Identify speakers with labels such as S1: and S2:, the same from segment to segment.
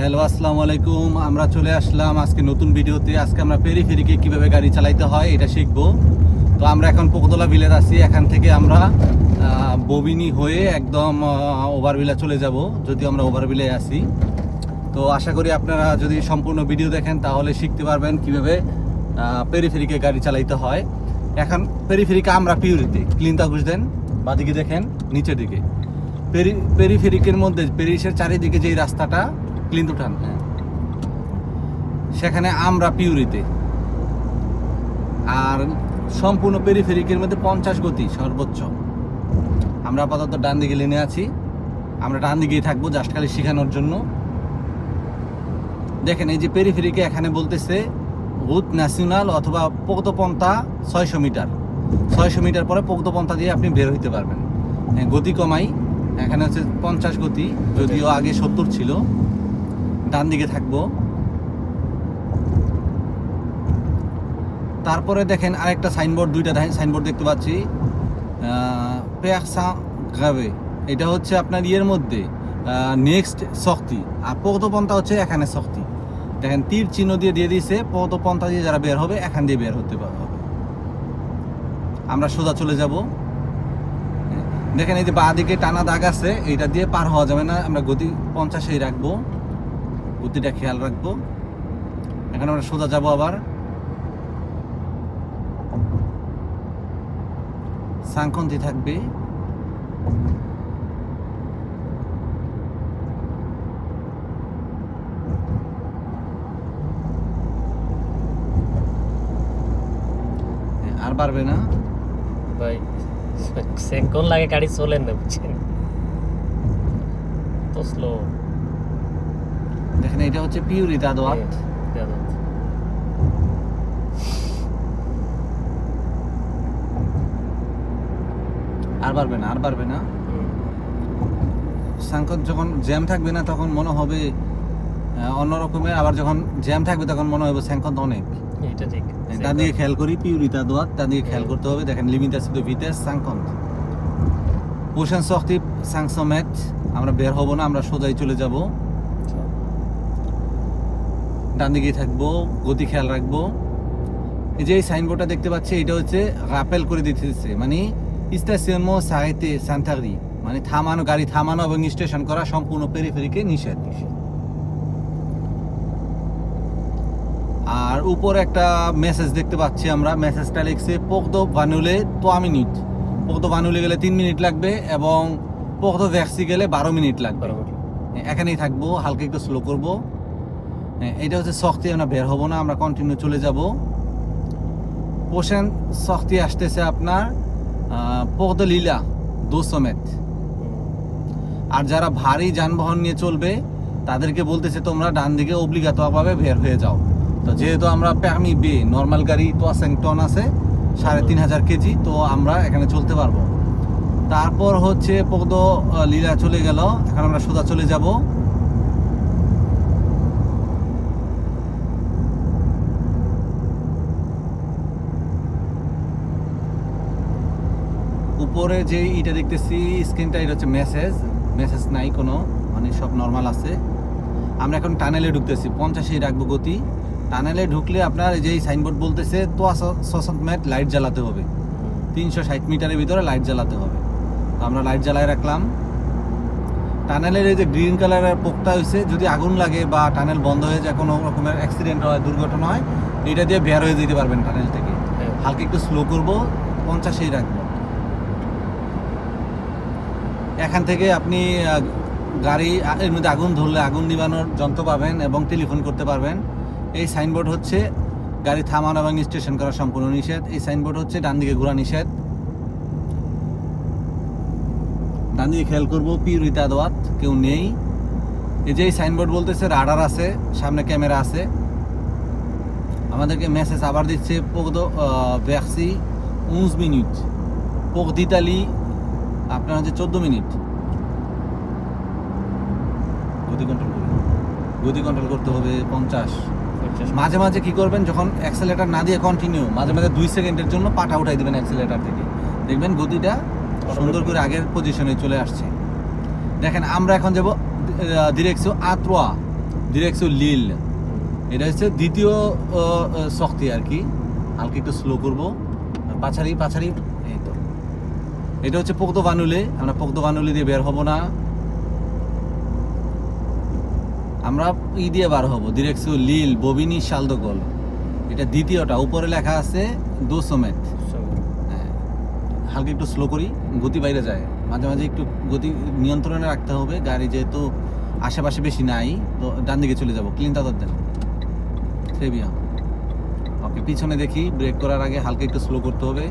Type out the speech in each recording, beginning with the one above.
S1: Hello, আসসালামু আলাইকুম। আমরা চলে আসলাম আজকে নতুন ভিডিওতে। আজকে আমরা পেরিফেরিকে কীভাবে গাড়ি চালাইতে হয় এটা শিখব। তো আমরা এখন পোকতলা বিলের আছি। এখান থেকে আমরা ববিনি হয়ে একদম ওভারবিলে চলে যাব। যদি আমরা ওভারবিলে আসি তো আশা করি আপনারা যদি সম্পূর্ণ ভিডিও দেখেন, তাহলে শিখতে পারবেন কীভাবে পেরিফেরিকে গাড়ি চালাইতে হয়। এখন পেরিফেরিকে আমরা পিউরিতে ক্লিনতা ঘুষ দেন, বাদিকে দেখেন, নিচের দিকে। পেরি, পেরিফেরিকের মধ্যে, পেরিসের চারিদিকে যেই রাস্তাটা ক্লিন উঠান হ্যাঁ। সেখানে আমরা পিউরিতে। আর সম্পূর্ণ পেরিফেরিকের মধ্যে পঞ্চাশ গতি সর্বোচ্চ। আমরা আপাতত ডান দিকে লেনে আছি। আমরা ডান দিকেই থাকব জাস্ট খালি শেখানোর জন্য। দেখেন এই যে পেরিফেরিকে এখানে বলতেছে রুট ন্যাশনাল অথবা পোক্তপন্থা ছয়শো মিটার। ছয়শো মিটার পরে পোক্তপন্থা দিয়ে আপনি বের হইতে পারবেন। হ্যাঁ, গতি কমাই। এখানে হচ্ছে পঞ্চাশ গতি যদিও আগে সত্তর ছিল। ডান দিকে থাকব। তারপরে দেখেন আরেকটা সাইনবোর্ড, দুইটা সাইনবোর্ড দেখতে পাচ্ছি। এটা হচ্ছে আপনার ইয়ের মধ্যে। নেক্সট শক্তি। আর পৌতপন্থা হচ্ছে এখানে শক্তি। দেখেন, তীর চিহ্ন দিয়ে দিয়ে দিয়েছে পৌতপন্থা দিয়ে যারা বের হবে, এখান দিয়ে বের হতে পারবে আমরা সোজা চলে যাব। দেখেন, এই যে বাঁ দিকে টানা দাগ আছে, এইটা দিয়ে পার হওয়া যাবে না। আমরা গতি পঞ্চাশেই রাখব। গতিটা খেয়াল রাখব। এখন আমরা সোজা যাব আবার। সাংকন্তি থাকবে। আর পারবে না।
S2: ভাই সেকন্ড লাগে গাড়ি চলেন না, বুঝছেন? তো স্লো
S1: দেখেন এটা হচ্ছে পিউরি দাদোয়াত আর পারবে না আর পারবে না। সাংকন যখন জ্যাম থাকবে না তখন মনে হবে অন্য রকমের আবার যখন জ্যাম থাকবে তখন মনে হবে স্যাংকন অনেক।
S2: এটা ঠিক
S1: তার দিকে খেয়াল করি পিউরিতা দোয়াত তার দিকে খেয়াল করতে হবে। দেখেন লিমিট আছে তো ভিতেস সাংকন পোষণ শক্তি সাংসো ম্যাচ আমরা বের হব না আমরা সোজাই চলে যাব। ডান দিকেই থাকব গতি খেয়াল রাখব। এই যে এই সাইনবোর্ডটা দেখতে পাচ্ছি এটা হচ্ছে রাপেল করে দিতেছে মানে স্টেশন সাহিত্যে সান্তাগরি মানে থামানো গাড়ি থামানো এবং স্টেশন করা সম্পূর্ণ পেরিফেরিকে নিষেধ আর উপরে একটা মেসেজ দেখতে পাচ্ছি আমরা মেসেজটা লিখছে পোকদো বানুলে তো মিনিট। পোকদো বানুলে গেলে তিন মিনিট লাগবে এবং পোকদো ভ্যাক্সি গেলে বারো মিনিট লাগবে। এখানেই থাকব হালকা একটু স্লো করব। এটা হচ্ছে শক্তি, আমরা বের হব না, আমরা কন্টিনিউ চলে যাব। পোষণ শক্তি আসতেছে আপনার পোকদো লীলা দো সমেত আর যারা ভারী যানবাহন নিয়ে চলবে, তাদেরকে বলতেছে তোমরা ডান দিকে অব্লিগাতভাবে বের হয়ে যাও। তো যেহেতু আমরা প্যামি বে নর্মাল গাড়ি তো টন আছে, সাড়ে তিন হাজার কেজি, তো আমরা এখানে চলতে পারব। তারপর হচ্ছে পদ লীলা চলে গেল, এখন আমরা সোজা চলে যাব। উপরে যে এটা দেখতেছি স্ক্রিনটা এটা হচ্ছে মেসেজ মেসেজ নাই কোনো মানে সব নর্মাল আছে। আমরা এখন টানেলে ঢুকতেছি পঞ্চাশেই রাখব গতি। টানেলে ঢুকলে আপনার এই যে সাইনবোর্ড বলতেছে তো সশন্ত ম্যাট লাইট জ্বালাতে হবে। তিনশো ষাট মিটারের ভিতরে লাইট জ্বালাতে হবে। তো আমরা লাইট জ্বালায় রাখলাম। টানেলের এই যে গ্রিন কালারের পোকটা হয়েছে যদি আগুন লাগে বা টানেল বন্ধ হয়ে যায় কোনো রকমের অ্যাক্সিডেন্ট হয় দুর্ঘটনা হয় এটা দিয়ে বের হয়ে যেতে পারবেন টানেল থেকে। হালকা একটু স্লো করব পঞ্চাশেই রাখব। এখান থেকে আপনি গাড়ি এর মধ্যে আগুন ধরলে আগুন নিবানোর যন্ত্র পাবেন এবং টেলিফোন করতে পারবেন। এই সাইনবোর্ড হচ্ছে গাড়ি থামানো এবং স্টেশন করা সম্পূর্ণ নিষেধ। এই সাইনবোর্ড হচ্ছে ডান দিকে ঘোরা নিষেধ। ডান দিকে খেয়াল করব পিউরিতা দোয়াত, কেউ নেই। এই যে এই সাইনবোর্ড বলতেছে, রাডার আছে, সামনে ক্যামেরা আছে। আমাদেরকে মেসেজ আবার দিচ্ছে পোকদো ভ্যাক্সি উনিশ মিনিট। দিতালি আপনার হচ্ছে চোদ্দ মিনিট গতি কন্ট্রোল করুন। গতি কন্ট্রোল করতে হবে পঞ্চাশ। মাঝে মাঝে কি করবেন যখন অ্যাক্সেলেটার না দিয়ে কন্টিনিউ মাঝে মাঝে দুই সেকেন্ডের জন্য পাটা উঠাই দিবেন অ্যাক্সেলেটার থেকে। দেখবেন গতিটা সুন্দর করে আগের পজিশনে চলে আসছে। দেখেন আমরা এখন যাব ডিরেকশন আত্রোয়া ডিরেকশন লিল এটা হচ্ছে দ্বিতীয় শক্তি আর কি। হালকা একটু স্লো করব। পাছারি পাছারি এই তো। এটা হচ্ছে পোক্ত বানুলে। আমরা পোক্ত বানুলে দিয়ে বের হব না। আমরা ই দিয়ে বার হব। ডিরেকশন লিল ববিনি শালদগল এটা দ্বিতীয়টা। উপরে লেখা আছে দো সমেত। হ্যাঁ। হালকা একটু স্লো করি গতি বাইরে যায়। মাঝে মাঝে একটু গতি নিয়ন্ত্রণে রাখতে হবে। গাড়ি যেহেতু আশেপাশে বেশি নাই তো ডান দিকে চলে যাব। ক্লিন তাদের দেন ওকে পিছনে দেখি। ব্রেক করার আগে হালকা একটু স্লো করতে হবে।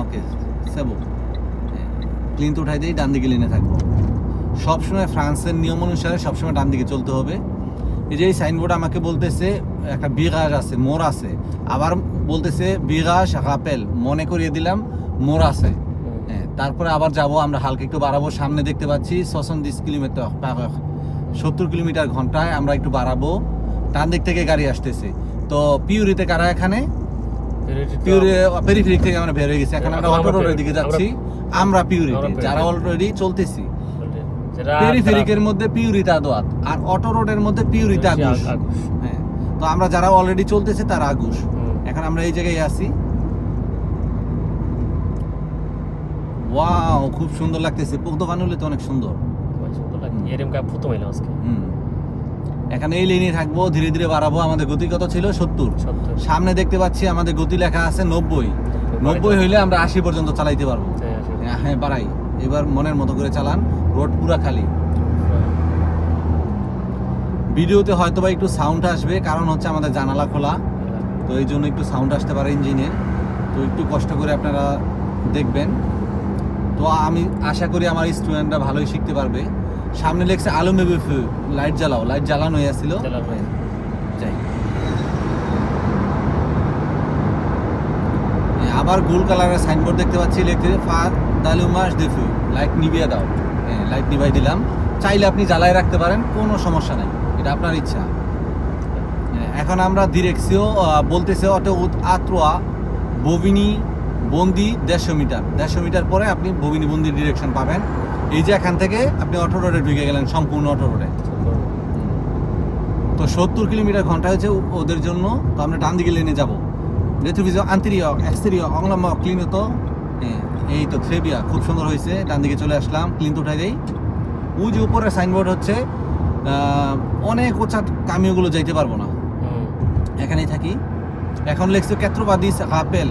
S1: ওকে সেবো ক্লিন তো উঠাই দিই ডান দিকে লেনে থাকব। সবসময় ফ্রান্সের নিয়ম অনুসারে সবসময় ডান দিকে চলতে হবে। এই যে এই সাইনবোর্ড আমাকে বলতেছে একটা বিঘাস আছে মোর আছে। আবার বলতেছে বিঘাস রাপেল মনে করিয়ে দিলাম মোর আছে। হ্যাঁ, তারপরে আবার যাব আমরা হালকা একটু বাড়াবো। সামনে দেখতে পাচ্ছি ছশো বিশ কিলোমিটার সত্তর কিলোমিটার ঘন্টায় আমরা একটু বাড়াবো। ডান দিক থেকে গাড়ি আসতেছে। তো পিউরিতে কারা এখানে? পিউরি পেরিফেরিক থেকে আমরা বের হয়ে গেছি। এখন আমরা অটো রোডের দিকে যাচ্ছি। আমরা পিউরিতে যারা অলরেডি চলতেছি। পেরিফেরিকের মধ্যে পিউরিতে আর অটো রোডের মধ্যে পিউরিতে আগুস। হ্যাঁ। তো আমরা যারা অলরেডি চলতেছে তারা আগুস। এখন আমরা এই জায়গায় আছি। ওয়াও খুব সুন্দর লাগতেছে। পুগ্ধ বানুলে তো অনেক সুন্দর।
S2: কা আজকে।
S1: হুম। এখানে এই লাইনে থাকব ধীরে ধীরে বাড়াবো। আমাদের গতি কত ছিল? সত্তর। সামনে দেখতে পাচ্ছি আমাদের গতি লেখা আছে নব্বই। নব্বই। হইলে আমরা আশি পর্যন্ত চালাইতে পারব। হ্যাঁ, হ্যাঁ বাড়াই। এবার মনের মতো করে চালান। রোড পুরা খালি। ভিডিওতে হয়তো বা একটু সাউন্ড আসবে কারণ হচ্ছে আমাদের জানালা খোলা। তো এই জন্য একটু সাউন্ড আসতে পারে ইঞ্জিনের তো একটু কষ্ট করে আপনারা দেখবেন। তো আমি আশা করি আমার স্টুডেন্টরা ভালোই শিখতে পারবে। সামনে লেখছে আলো মেবে লাইট জ্বালাও লাইট জ্বালানো হয়ে আসছিল। যাই। আবার গোল কালারের সাইনবোর্ড দেখতে পাচ্ছি লিখতে ফাদ দালুমাস দেখু লাইট নিভিয়ে দাও। হ্যাঁ লাইট নিভাই দিলাম। চাইলে আপনি জ্বালায় রাখতে পারেন কোনো সমস্যা নেই এটা আপনার ইচ্ছা। এখন আমরা ডিরেকশিও বলতেছে অটো আত্রোয়া ববিনি বন্দি দেড়শো মিটার। দেড়শো মিটার পরে আপনি ববিনি বন্দি ডিরেকশন পাবেন। এই যে এখান থেকে আপনি অটো রোডে ঢুকে গেলেন সম্পূর্ণ অটো রোডে তো সত্তর কিলোমিটার ঘণ্টা হয়েছে ওদের জন্য। তো আমরা ডান দিকে লেনে যাব। রেথুভিজ আন্তরিয় এক্সটেরিয় অংলাম ক্লিন তো হ্যাঁ, এই তো থ্রেবিয়া খুব সুন্দর হয়েছে। ডান দিকে চলে আসলাম ক্লিন তো উঠাই দেই। ওই যে উপরে সাইনবোর্ড হচ্ছে অনেক উঁচা কামিওগুলো যাইতে পারব না। এখানেই থাকি। এখন লেখছে কেত্রবাদিস আপেল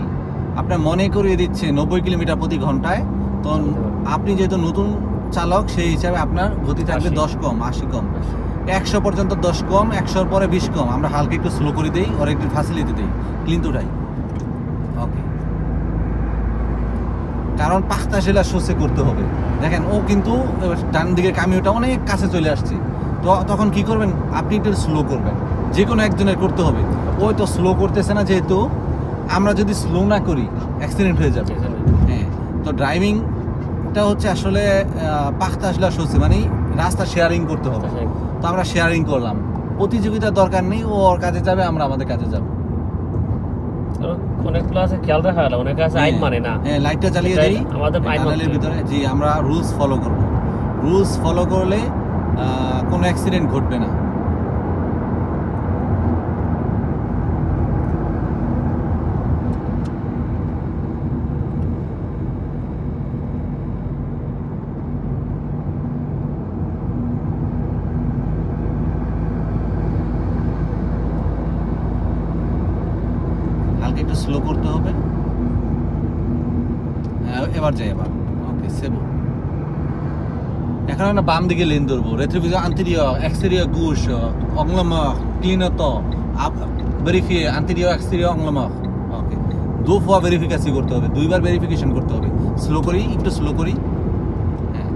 S1: আপনার মনে করিয়ে দিচ্ছে নব্বই কিলোমিটার প্রতি ঘন্টায়। তো আপনি যেহেতু নতুন চালক সেই হিসাবে আপনার গতি থাকবে দশ কম আশি কম। একশো পর্যন্ত দশ কম একশোর পরে বিশ কম। আমরা হালকা একটু স্লো করে দিই ওর একটু ফ্যাসিলিটি দিই। ক্লিন উঠাই ওকে কারণ পাখতা সেলা শোষে করতে হবে। দেখেন ও কিন্তু ডান দিকে কামিওটা অনেক কাছে চলে আসছে। তো তখন কি করবেন? আপনি একটু স্লো করবেন। যে কোনো একজনের করতে হবে। ওই তো স্লো করতেছে না যেহেতু আমরা যদি স্লো না করি অ্যাক্সিডেন্ট হয়ে যাবে। হ্যাঁ তো ড্রাইভিংটা হচ্ছে আসলে পাখতা আসলে শোষে মানে রাস্তা শেয়ারিং করতে হবে। তো আমরা শেয়ারিং করলাম। প্রতিযোগিতার দরকার নেই ও ওর কাজে যাবে আমরা আমাদের কাজে যাব।
S2: অনেকগুলো আছে খেয়াল রাখা গেল অনেকে আছে আইন মানে না।
S1: হ্যাঁ লাইটটা দেই
S2: আমাদের।
S1: ভিতরে। আমরা রুলস ফলো করব। রুলস ফলো করলে কোনো অ্যাক্সিডেন্ট ঘটবে না হালকা একটু স্লো করতে হবে হ্যাঁ, এবার যাই এবার। ওকে সেবো এখন আমরা বাম দিকে লেন ধরবো। রেট্রিভিজন আন্তরিয় এক্সটেরিয় গুশ অংলম ক্লিনত ভেরিফিয়ে আন্তরিয় এক্সটেরিয় অংলম ওকে দু ফোয়া ভেরিফিকেশন করতে হবে দুইবার ভেরিফিকেশন করতে হবে। স্লো করি একটু স্লো করি। হ্যাঁ।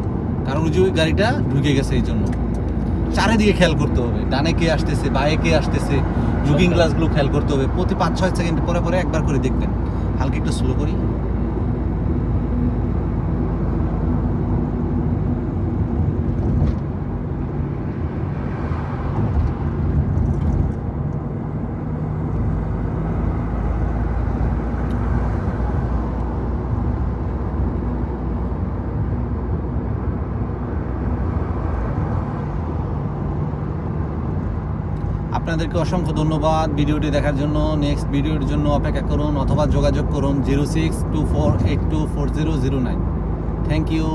S1: কারণ ওই যে গাড়িটা ঢুকে গেছে এই জন্য। চারিদিকে খেয়াল করতে হবে। ডানে কে আসতেছে বায়ে কে আসতেছে লুকিং গ্লাসগুলো খেয়াল করতে হবে। প্রতি পাঁচ ছয় সেকেন্ড পরে পরে একবার করে দেখবেন। হালকা একটু স্লো করি। আপনাদেরকে অসংখ্য ধন্যবাদ ভিডিওটি দেখার জন্য। নেক্সট ভিডিওর জন্য অপেক্ষা করুন অথবা যোগাযোগ করুন zero six two four eight two four zero zero nine. Thank you